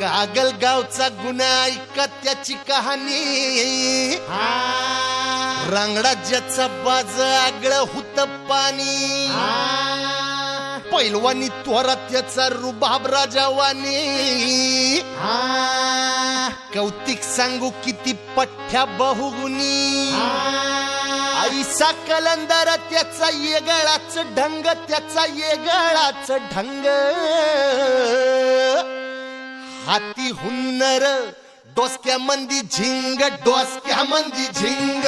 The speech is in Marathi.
कागल गावचा गुन्हा ऐका त्याची कहाणी. रांगडा ज्याचा बाज आगळ हुत पाणी. पैलवानी त्वरा त्याचा रुबाब राजावानी. कौतिक सांगू किती पठ्ठ्या बहुगुणी. ऐसा कलंदर त्याचा येगळाच ढंग त्याचा येगळाच ढंग. हाती हुन्नर डोसक्या मंदी झिंग डोसक्या मंदी झिंग.